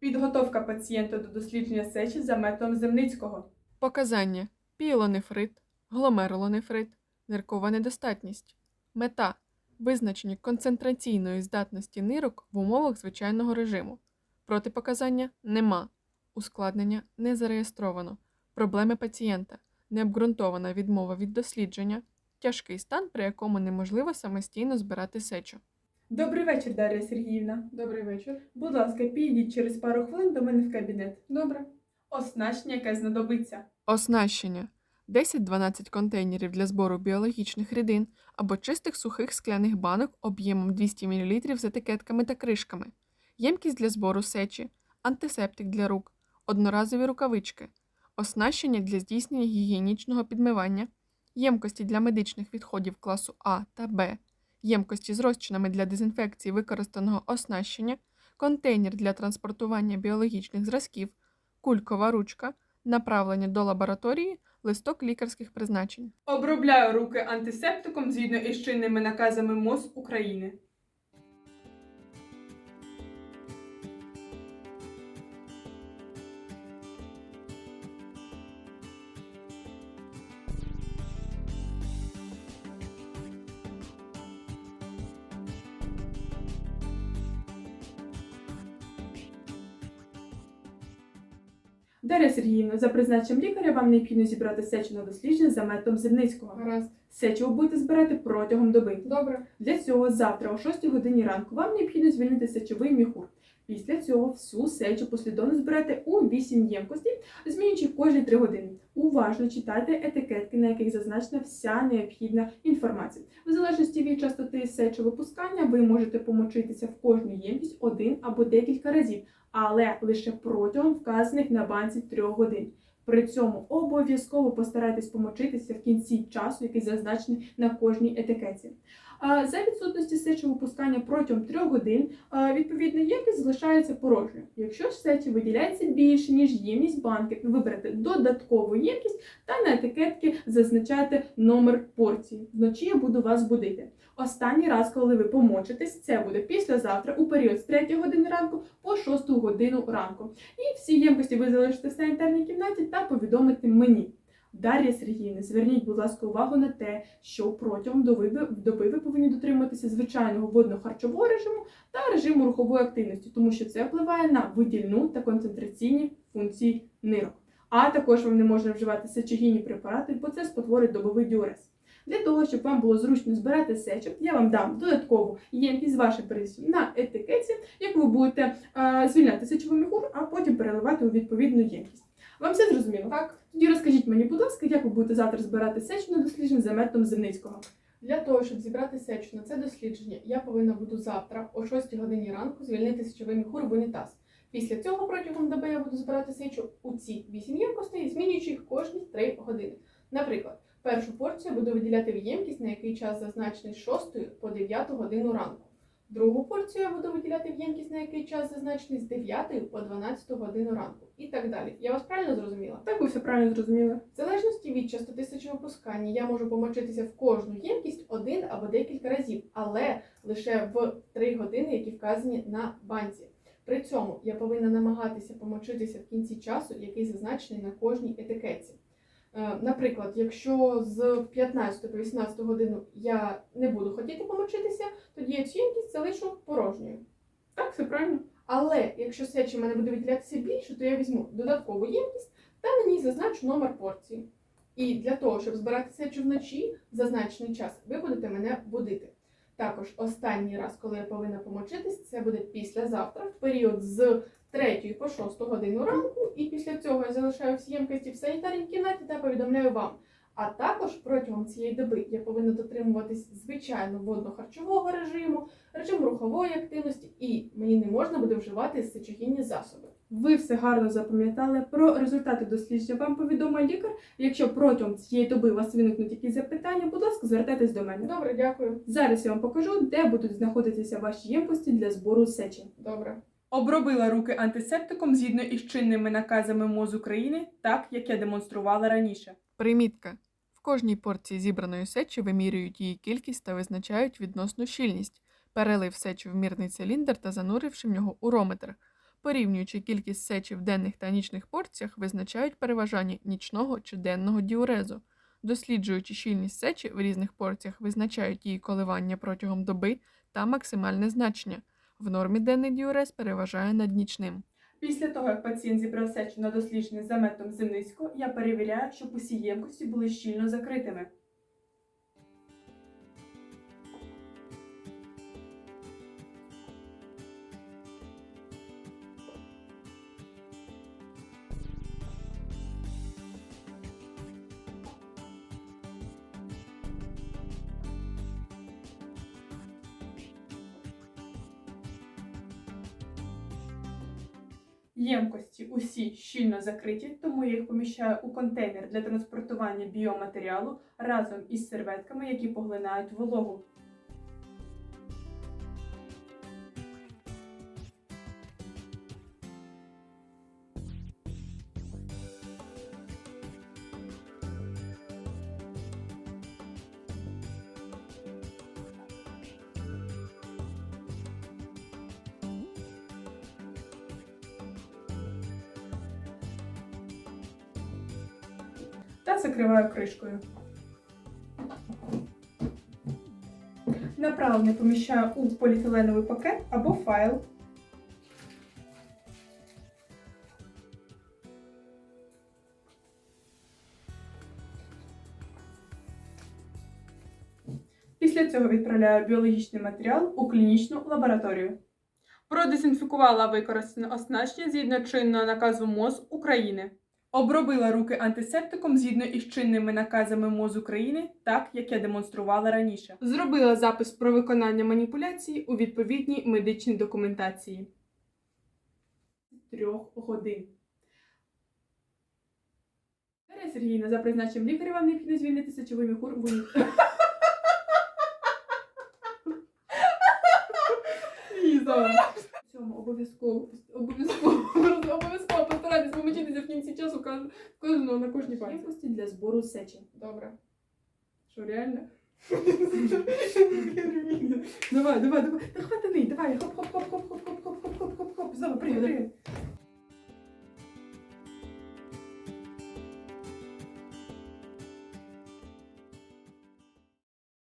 Підготовка пацієнта до дослідження сечі за методом Земницького. Показання піелонефрит, гломерулонефрит, ниркова недостатність. Мета визначення концентраційної здатності нирок в умовах звичайного режиму. Протипоказання нема. Ускладнення не зареєстровано. Проблеми пацієнта, необґрунтована відмова від дослідження, тяжкий стан, при якому неможливо самостійно збирати сечу. Добрий вечір, Дар'я Сергіївна. Добрий вечір. Будь ласка, підійдіть через пару хвилин до мене в кабінет. Добре. Оснащення, яке знадобиться. Оснащення 10-12 контейнерів для збору біологічних рідин або чистих сухих скляних банок об'ємом 200 мл з етикетками та кришками, ємкість для збору сечі, антисептик для рук, одноразові рукавички, оснащення для здійснення гігієнічного підмивання, ємкості для медичних відходів класу А та Б, ємкості з розчинами для дезінфекції використаного оснащення, контейнер для транспортування біологічних зразків, кулькова ручка, направлення до лабораторії, листок лікарських призначень. Обробляю руки антисептиком згідно із чинними наказами МОЗ України. Дар'я Сергіївна, за призначенням лікаря вам необхідно зібрати сечу на дослідження за методом Зимницького. Гаразд. Сечу ви будете збирати протягом доби. Добре. Для цього завтра о 6 годині ранку вам необхідно звільнити сечовий міхур. Після цього всю сечу послідовно збирайте у 8 ємкостей, змінюючи кожні 3 години. Уважно читайте етикетки, на яких зазначена вся необхідна інформація. В залежності від частоти сечовипускання ви можете помочитися в кожну ємкість один або декілька разів, але лише протягом вказаних на банці 3 годин. При цьому обов'язково постарайтесь помочитися в кінці часу, який зазначений на кожній етикетці. За відсутності сечовипускання протягом 3 годин відповідна ємність залишається порожньою. Якщо ж сечі виділяється більше, ніж ємність банки, ви берете додаткову ємність та на етикетки зазначаєте номер порції. Вночі я буду вас будити. Останній раз, коли ви помочитесь, це буде післязавтра у період з 3 години ранку по 6 годину ранку. І всі ємкості ви залишите в санітарній кімнаті та повідомите мені. Дар'я Сергіївна, зверніть, будь ласка, увагу на те, що протягом доби, ви- повинні дотримуватися звичайного водно-харчового режиму та режиму рухової активності, тому що це впливає на видільну та концентраційні функції нирок. А також вам не можна вживати сечогінні препарати, бо це спотворить добовий діурез. Для того, щоб вам було зручно збирати сечу, я вам дам додаткову ємкість вашим прізвищем на етикетці, яку ви будете е, звільняти сечовий міхур, а потім переливати у відповідну ємкість. Вам все зрозуміло? Так. Тоді розкажіть мені, будь ласка, як ви будете завтра збирати сечу на дослідження за методом Земницького? Для того, щоб зібрати сечу на це дослідження, я повинна буду завтра о 6 годині ранку звільнити сечовий міхур в унітаз. Після цього протягом доби я буду збирати сечу у ці 8 ємкостей, змінюючи їх кожні 3 години. Наприклад, першу порцію я буду виділяти в ємкість, на який час зазначений з 6 по 9 годину ранку. Другу порцію я буду виділяти в ємкість, на який час зазначений з 9 по 12 годину ранку. І так далі. Я вас правильно зрозуміла? Так, ви все правильно зрозуміли. В залежності від частоти сечовипускання я можу помочитися в кожну ємкість один або декілька разів, але лише в 3 години, які вказані на банці. При цьому я повинна намагатися помочитися в кінці часу, який зазначений на кожній етикетці. Е, Наприклад, якщо з 15 по 18 годину я не буду хотіти помочитися, тоді я цю ємкість залишу порожньою. Так, все правильно. Але якщо сечі мене буде відділятися більше, то я візьму додаткову ємкість та на ній зазначу номер порції. І для того, щоб збирати сечу вночі в зазначений час, ви будете мене будити. Також останній раз, коли я повинна помочитись, це буде післязавтра, в період з 3 по 6 годину ранку, і після цього я залишаю всі ємкості в санітарній кімнаті та повідомляю вам. А також протягом цієї доби я повинна дотримуватись звичайно водно-харчового режиму, режиму рухової активності, і мені не можна буде вживати сечогінні засоби. Ви все гарно запам'ятали. Про результати дослідження вам повідомив лікар. Якщо протягом цієї доби у вас виникнуть якісь запитання, будь ласка, звертайтесь до мене. Добре, дякую. Зараз я вам покажу, де будуть знаходитися ваші ємкості для збору сечі. Добре. Обробила руки антисептиком згідно із чинними наказами МОЗ України, так як я демонструвала раніше. Примітка. В кожній порції зібраної сечі вимірюють її кількість та визначають відносну щільність, перелив сечі в мірний циліндр та зануривши в нього урометр. Порівнюючи кількість сечі в денних та нічних порціях, визначають переважання нічного чи денного діурезу. Досліджуючи щільність сечі в різних порціях, визначають її коливання протягом доби та максимальне значення. В нормі денний діурез переважає над нічним. Після того, як пацієнт зібрав сечу на дослідження за методом Зимницького, я перевіряю, щоб усі ємкості були щільно закритими. Ємкості усі щільно закриті, тому я їх поміщаю у контейнер для транспортування біоматеріалу разом із серветками, які поглинають вологу. Та закриваю кришкою. Направлення поміщаю у поліетиленовий пакет або файл. Після цього відправляю біологічний матеріал у клінічну лабораторію. Продезінфікувала використане оснащення згідно чинного наказу МОЗ України. Обробила руки антисептиком згідно із чинними наказами МОЗ України, так як я демонструвала раніше. Зробила запис про виконання маніпуляції у відповідній медичній документації. Трьох годин. Дар'я Сергіївна, за призначенням лікаря вам необхідно звільнити сечовий міхур в обов'язково обов'язково обов'язково постарайтесь помочитися в кінці часу кож- кожного на кожній пальці. Якості для збору сечі. Добре. Що реально? давай, давай, давай. Та хватаний, давай. Хоп, хоп, хоп, хоп, хоп, хоп, хоп, хоп, хоп, хоп, хоп. Знову, привіт, привіт.